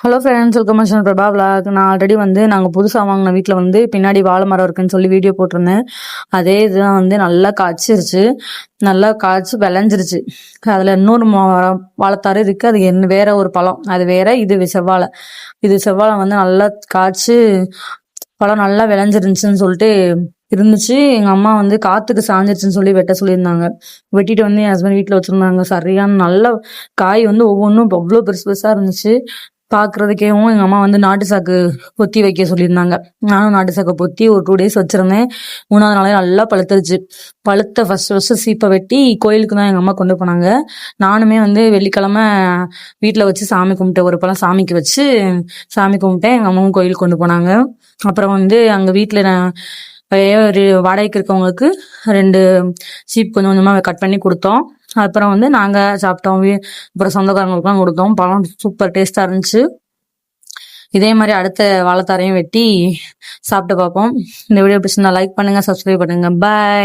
Hello friends welcome மச்சன் Prabha vlog. நான் already வந்து நாங்கள் புதுசாக வாங்கின வீட்டில் வந்து பின்னாடி வாழை மரம் இருக்குன்னு சொல்லி வீடியோ போட்டிருந்தேன். அதே இதுதான் வந்து நல்லா காய்ச்சிருச்சு. நல்லா காய்ச்சி விளைஞ்சிருச்சு. அதில் இன்னொரு மரம் வாழைத்தாரு இருக்குது அது என்ன வேற ஒரு பழம். அது வேற இது செவ்வாழை. இது செவ்வாழை வந்து நல்லா காய்ச்சி பழம் நல்லா விளைஞ்சிருந்துச்சுன்னு சொல்லிட்டு இருந்துச்சு. எங்கள் அம்மா வந்து காற்றுக்கு சாஞ்சிருச்சுன்னு சொல்லி வெட்ட சொல்லியிருந்தாங்க. வெட்டிட்டு வந்து என் ஹஸ்பண்ட் வீட்டில் வச்சுருந்தாங்க. சரியான நல்ல காய் வந்து ஒவ்வொன்றும் அவ்வளோ பெருசு பெருசாக இருந்துச்சு. பார்க்குறதுக்கேவும் எங்கள் அம்மா வந்து நாட்டு சாக்கு பொத்தி வைக்க சொல்லியிருந்தாங்க. நானும் நாட்டு சாக்கை பொத்தி ஒரு டூ டேஸ் வச்சுருந்தேன். மூணாவது நாளே நல்லா பழுத்துருச்சு. பழுத்த ஃபர்ஸ்ட் ஃபஸ்ட்டு சீப்பை வெட்டி கோயிலுக்கு தான் எங்கள் அம்மா கொண்டு போனாங்க. நானுமே வந்து வெள்ளிக்கிழமை வீட்டில் வச்சு சாமி கும்பிட்டேன் ஒரு பழம் சாமிக்கு வச்சு சாமி கும்பிட்டேன். எங்கள் அம்மாவும் கோயிலுக்கு கொண்டு போனாங்க. அப்புறம் வந்து அங்கே வீட்டில் நான் ஒரு வாடகைக்கு இருக்கவங்களுக்கு ரெண்டு சீப் கொஞ்சம் கொஞ்சமாக கட் பண்ணி கொடுத்தோம். அப்புறம் வந்து நாங்கள் சாப்பிட்டோம். வீ- அப்புறம் சொந்தக்காரங்களுக்குலாம் கொடுத்தோம். பழம் சூப்பர் டேஸ்ட்டாக இருந்துச்சு. இதே மாதிரி அடுத்த வாழைத்தாரையும் வெட்டி சாப்பிட்டு பார்ப்போம். இந்த வீடியோ பிடிச்சிருந்தா லைக் பண்ணுங்கள் சப்ஸ்கிரைப் பண்ணுங்கள் பாய்